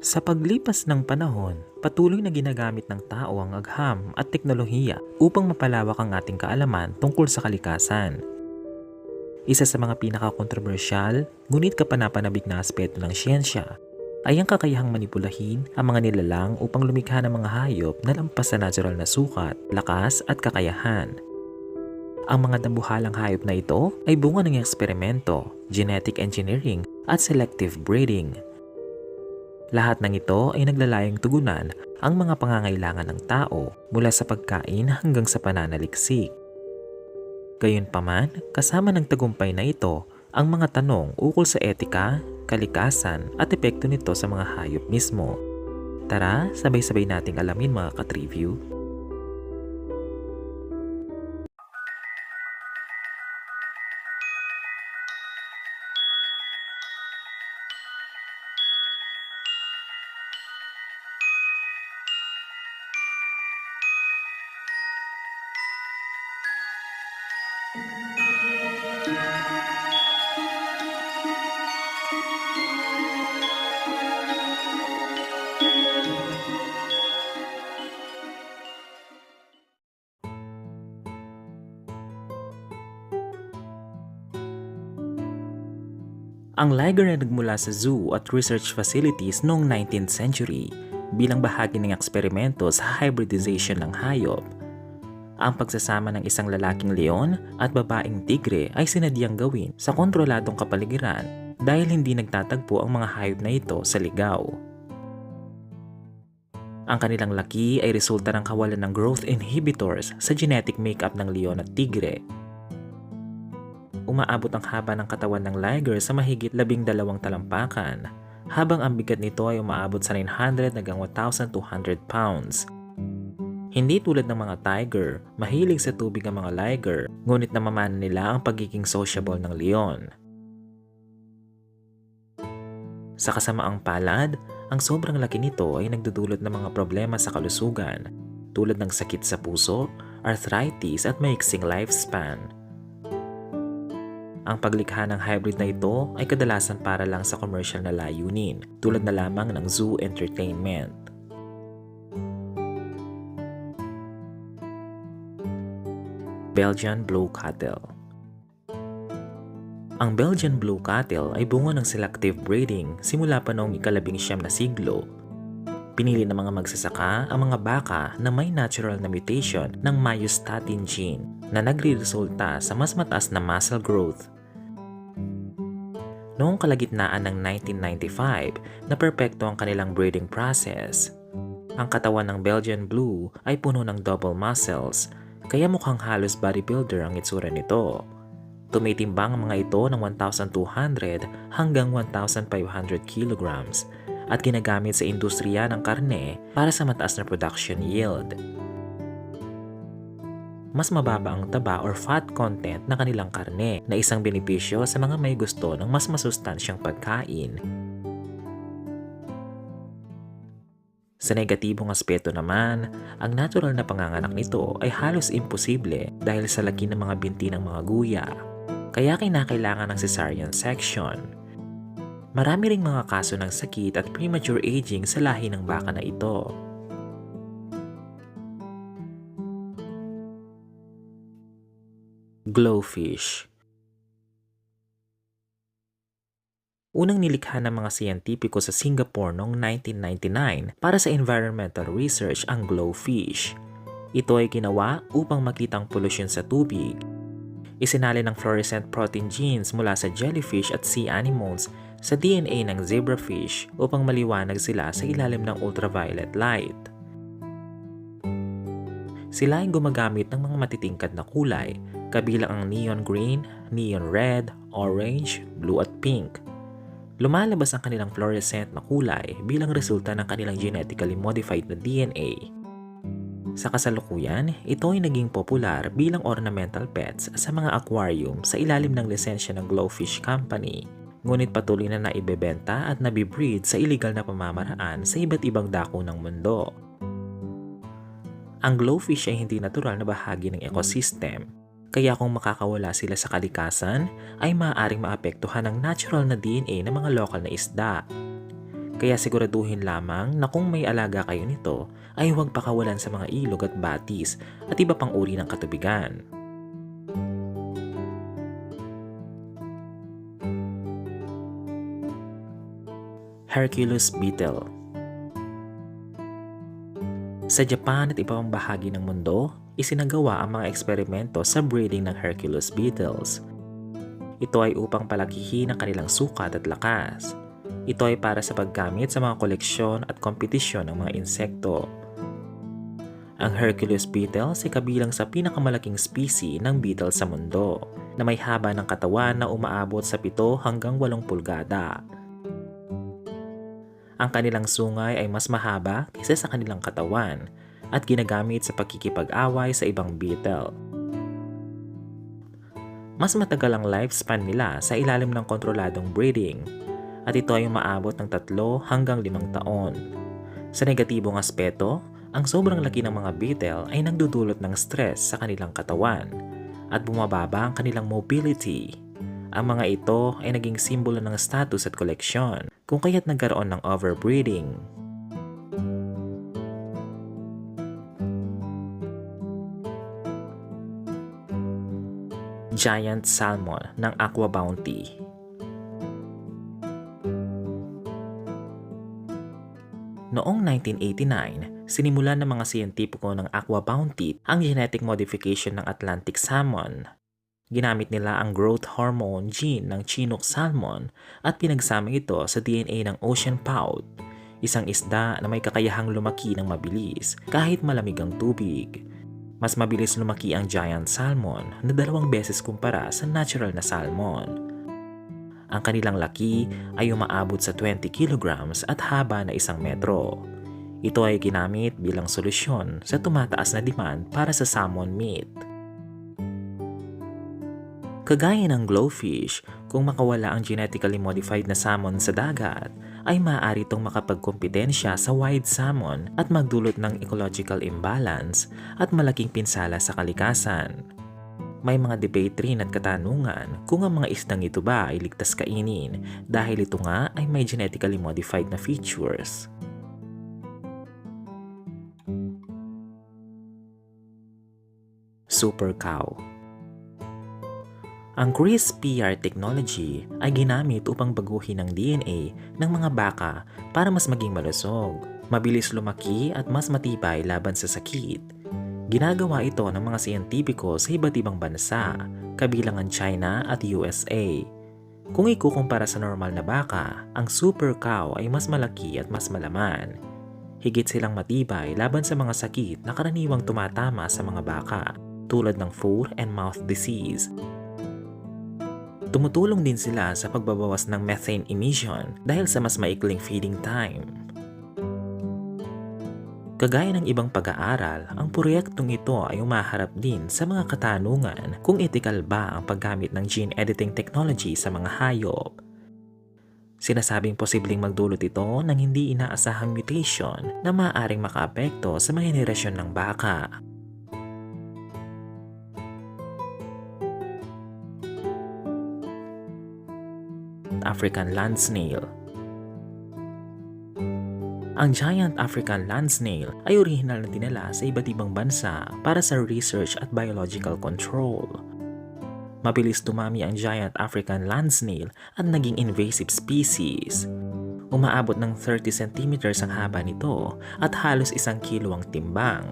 Sa paglipas ng panahon, patuloy na ginagamit ng tao ang agham at teknolohiya upang mapalawak ang ating kaalaman tungkol sa kalikasan. Isa sa mga pinaka-kontrobersyal, ngunit kapanapanabik na aspeto ng siyensya, ay ang kakayahang manipulahin ang mga nilalang upang lumikha ng mga hayop na lampas sa natural na sukat, lakas at kakayahan. Ang mga dambuhalang hayop na ito ay bunga ng eksperimento, genetic engineering at selective breeding. Lahat ng ito ay naglalayong tugunan ang mga pangangailangan ng tao mula sa pagkain hanggang sa pananaliksik. Gayunpaman, kasama ng tagumpay na ito ang mga tanong ukol sa etika, kalikasan at epekto nito sa mga hayop mismo. Tara, sabay-sabay nating alamin mga katriview. Ang liger ay nagmula sa zoo at research facilities noong 19th century bilang bahagi ng eksperimento sa hybridization ng hayop. Ang pagsasama ng isang lalaking leon at babaeng tigre ay sinadyang gawin sa kontroladong kapaligiran dahil hindi nagtatagpo ang mga hayop na ito sa ligaw. Ang kanilang laki ay resulta ng kawalan ng growth inhibitors sa genetic makeup ng leon at tigre umaabot ang haba ng katawan ng liger sa mahigit labing dalawang talampakan, habang ang bigat nito ay umaabot sa 900 hanggang 1,200 pounds. Hindi tulad ng mga tiger, mahilig sa tubig ang mga liger, ngunit namamana nila ang pagiging sociable ng leon. Sa kasamaang palad, ang sobrang laki nito ay nagdudulot ng mga problema sa kalusugan, tulad ng sakit sa puso, arthritis at maiksing lifespan. Ang paglikha ng hybrid na ito ay kadalasan para lang sa commercial na layunin, tulad na lamang ng zoo entertainment. Belgian Blue Cattle Ang Belgian Blue Cattle ay bunga ng selective breeding simula pa noong ikalabing siyam na siglo. Pinili ng mga magsasaka ang mga baka na may natural na mutation ng myostatin gene na nagre-resulta sa mas mataas na muscle growth Noong kalagitnaan ng 1995, na perpekto ang kanilang breeding process. Ang katawan ng Belgian Blue ay puno ng double muscles, kaya mukhang halos bodybuilder ang itsura nito. Tumitimbang ang mga ito ng 1,200 hanggang 1,500 kilograms at ginagamit sa industriya ng karne para sa mataas na production yield mas mababa ang taba or fat content na kanilang karne na isang benepisyo sa mga may gusto ng mas masustansyang pagkain. Sa negatibong aspeto naman, ang natural na panganganak nito ay halos imposible dahil sa laki ng mga binti ng mga guya. Kaya kinakailangan ng cesarean section. Marami ring mga kaso ng sakit at premature aging sa lahi ng baka na ito. Glowfish Unang nilikha ng mga siyentipiko sa Singapore noong 1999 para sa environmental research ang glowfish. Ito ay ginawa upang makita ang polusyon sa tubig. Isinali ng fluorescent protein genes mula sa jellyfish at sea anemones sa DNA ng zebrafish upang maliwanag sila sa ilalim ng ultraviolet light. Sila ay gumagamit ng mga matitingkad na kulay kabilang ang neon green, neon red, orange, blue at pink. Lumalabas ang kanilang fluorescent na kulay bilang resulta ng kanilang genetically modified na DNA. Sa kasalukuyan, ito ay naging popular bilang ornamental pets sa mga aquarium sa ilalim ng lisensya ng Glowfish Company. Ngunit patuloy na naibebenta at nabibreed sa illegal na pamamaraan sa iba't ibang dako ng mundo. Ang glowfish ay hindi natural na bahagi ng ecosystem kaya kung makakawala sila sa kalikasan, ay maaaring maapektuhan ang natural na DNA ng mga lokal na isda. Kaya siguraduhin lamang na kung may alaga kayo nito ay huwag pakawalan sa mga ilog at batis at iba pang uri ng katubigan. Hercules Beetle Sa Japan at iba pang bahagi ng mundo, isinagawa ang mga eksperimento sa breeding ng Hercules beetles. Ito ay upang palakihin ang kanilang sukat at lakas. Ito ay para sa paggamit sa mga koleksyon at kompetisyon ng mga insekto. Ang Hercules beetles ay kabilang sa pinakamalaking specie ng beetle sa mundo na may haba ng katawan na umaabot sa 7 hanggang 8 pulgada. Ang kanilang sungay ay mas mahaba kaysa sa kanilang katawan at ginagamit sa pagkikipag-away sa ibang beetle. Mas matagal ang lifespan nila sa ilalim ng kontroladong breeding at ito ay umaabot ng 3 hanggang 5 taon. Sa negatibong aspeto, ang sobrang laki ng mga beetle ay nagdudulot ng stress sa kanilang katawan at bumababa ang kanilang mobility. Ang mga ito ay naging simbolo ng status at koleksyon kung kaya't nagkaroon ng overbreeding. Giant Salmon ng Aqua Bounty Noong 1989, sinimulan ng mga siyentipiko ng Aqua Bounty ang genetic modification ng Atlantic salmon. Ginamit nila ang growth hormone gene ng Chinook salmon at pinagsama ito sa DNA ng ocean pout, isang isda na may kakayahang lumaki ng mabilis kahit malamig ang tubig. Mas mabilis lumaki ang giant salmon na dalawang beses kumpara sa natural na salmon. Ang kanilang laki ay umaabot sa 20 kilograms at haba na isang metro. Ito ay ginamit bilang solusyon sa tumataas na demand para sa salmon meat. Kagaya ng glowfish, kung makawala ang genetically modified na salmon sa dagat, ay maaari itong makapagkompetensya sa wild salmon at magdulot ng ecological imbalance at malaking pinsala sa kalikasan. May mga debate rin at katanungan kung ang mga isdang ito ba ay ligtas kainin dahil ito nga ay may genetically modified na features. Super Cow Ang CRISPR technology ay ginamit upang baguhin ang DNA ng mga baka para mas maging malusog, mabilis lumaki at mas matibay laban sa sakit. Ginagawa ito ng mga siyentipiko sa iba't ibang bansa, kabilang ang China at USA. Kung ikukumpara sa normal na baka, ang super cow ay mas malaki at mas malaman. Higit silang matibay laban sa mga sakit na karaniwang tumatama sa mga baka, tulad ng foot and mouth disease. Tumutulong din sila sa pagbabawas ng methane emission dahil sa mas maikling feeding time. Kagaya ng ibang pag-aaral, ang proyektong ito ay umaharap din sa mga katanungan kung ethical ba ang paggamit ng gene editing technology sa mga hayop. Sinasabing posibleng magdulot ito ng hindi inaasahang mutation na maaaring makaapekto sa mga henerasyon ng baka. African land snail ang giant African land snail ay orihinal na dinala sa iba't ibang bansa para sa research at biological control. Mabilis tumami ang giant African land snail at naging invasive species. Umaabot ng 30 cm ang haba nito at halos isang kilo ang timbang.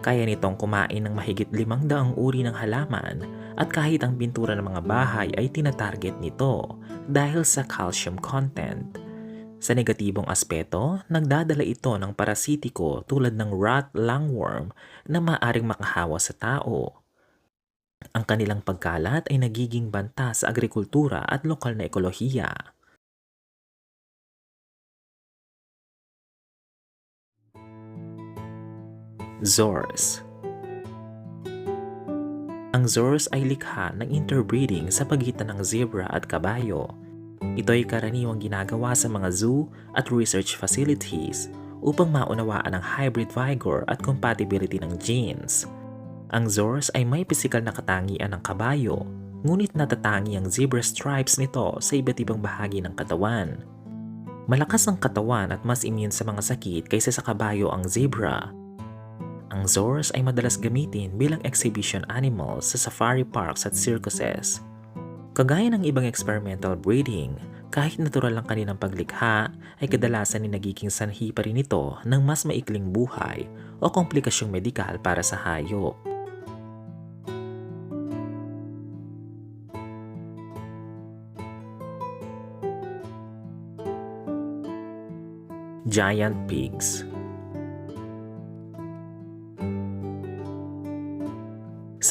Kaya nitong kumain ng mahigit limang daang uri ng halaman at kahit ang pintura ng mga bahay ay tinatarget nito dahil sa calcium content. Sa negatibong aspeto, nagdadala ito ng parasitiko tulad ng rat lungworm na maaring makahawa sa tao. Ang kanilang pagkalat ay nagiging banta sa agrikultura at lokal na ekolohiya. Zors Ang Zors ay likha ng interbreeding sa pagitan ng zebra at kabayo. Ito ay karaniwang ginagawa sa mga zoo at research facilities upang maunawaan ang hybrid vigor at compatibility ng genes. Ang Zors ay may pisikal na katangian ng kabayo, ngunit natatangi ang zebra stripes nito sa iba't ibang bahagi ng katawan. Malakas ang katawan at mas immune sa mga sakit kaysa sa kabayo ang zebra. Ang Zors ay madalas gamitin bilang exhibition animals sa safari parks at circuses. Kagaya ng ibang experimental breeding, kahit natural lang kanilang paglikha, ay kadalasan ni nagiging sanhi pa rin ito ng mas maikling buhay o komplikasyong medikal para sa hayop. Giant Pigs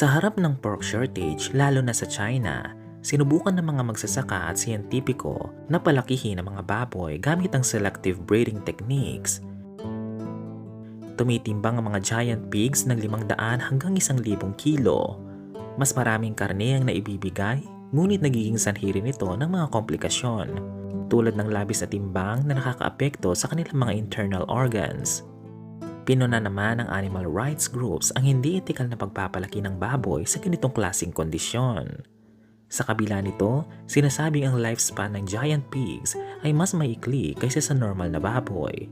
Sa harap ng pork shortage, lalo na sa China, sinubukan ng mga magsasaka at siyentipiko na palakihin ang mga baboy gamit ang selective breeding techniques. Tumitimbang ang mga giant pigs ng 500 hanggang 1,000 kilo. Mas maraming karne ang naibibigay, ngunit nagiging sanhi rin ito ng mga komplikasyon, tulad ng labis na timbang na nakakaapekto sa kanilang mga internal organs. Pinuna naman ng animal rights groups ang hindi etikal na pagpapalaki ng baboy sa ganitong klasing kondisyon. Sa kabila nito, sinasabing ang lifespan ng giant pigs ay mas maikli kaysa sa normal na baboy.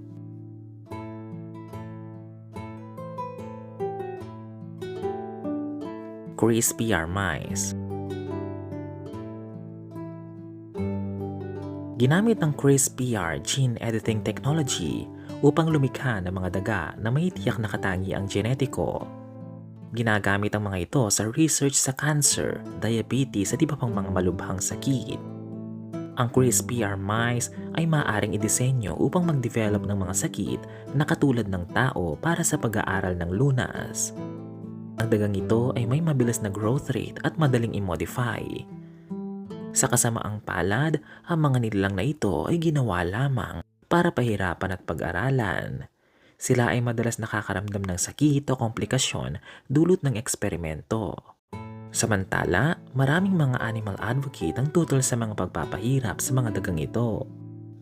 Crispy are mice Ginamit ang CRISPR gene editing technology upang lumikha ng mga daga na may tiyak na katangi ang genetiko. Ginagamit ang mga ito sa research sa cancer, diabetes at iba pang mga malubhang sakit. Ang CRISPR mice ay maaaring idisenyo upang mag-develop ng mga sakit na katulad ng tao para sa pag-aaral ng lunas. Ang dagang ito ay may mabilis na growth rate at madaling i-modify. Sa kasamaang palad, ang mga nilalang na ito ay ginawa lamang para pahirapan at pag-aralan. Sila ay madalas nakakaramdam ng sakit o komplikasyon dulot ng eksperimento. Samantala, maraming mga animal advocate ang tutol sa mga pagpapahirap sa mga dagang ito.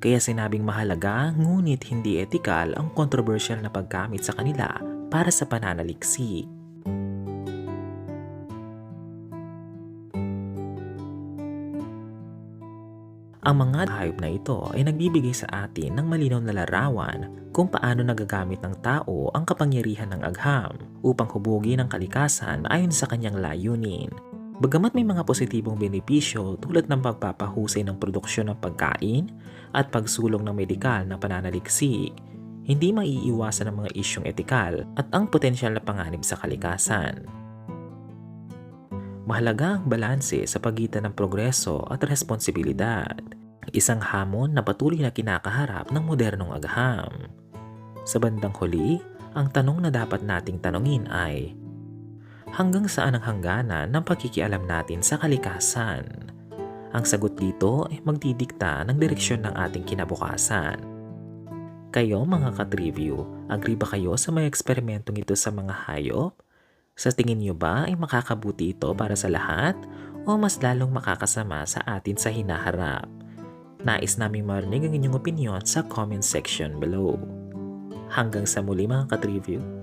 Kaya sinabing mahalaga ngunit hindi etikal ang controversial na paggamit sa kanila para sa pananaliksik. Ang mga hayop na ito ay nagbibigay sa atin ng malinaw na larawan kung paano nagagamit ng tao ang kapangyarihan ng agham upang hubugin ang kalikasan ayon sa kanyang layunin. Bagamat may mga positibong benepisyo tulad ng pagpapahusay ng produksyon ng pagkain at pagsulong ng medikal na pananaliksik, hindi maiiwasan ang mga isyong etikal at ang potensyal na panganib sa kalikasan. Mahalaga ang balanse sa pagitan ng progreso at responsibilidad. Isang hamon na patuloy na kinakaharap ng modernong agham. Sa bandang huli, ang tanong na dapat nating tanungin ay, hanggang saan ang hangganan ng pakikialam natin sa kalikasan? Ang sagot dito ay magdidikta ng direksyon ng ating kinabukasan. Kayo mga katriview, agree ba kayo sa mga eksperimentong ito sa mga hayop? Sa tingin nyo ba ay makakabuti ito para sa lahat o mas lalong makakasama sa atin sa hinaharap? Nais naming marinig ang inyong opinion sa comment section below. Hanggang sa muli mga ka-triview,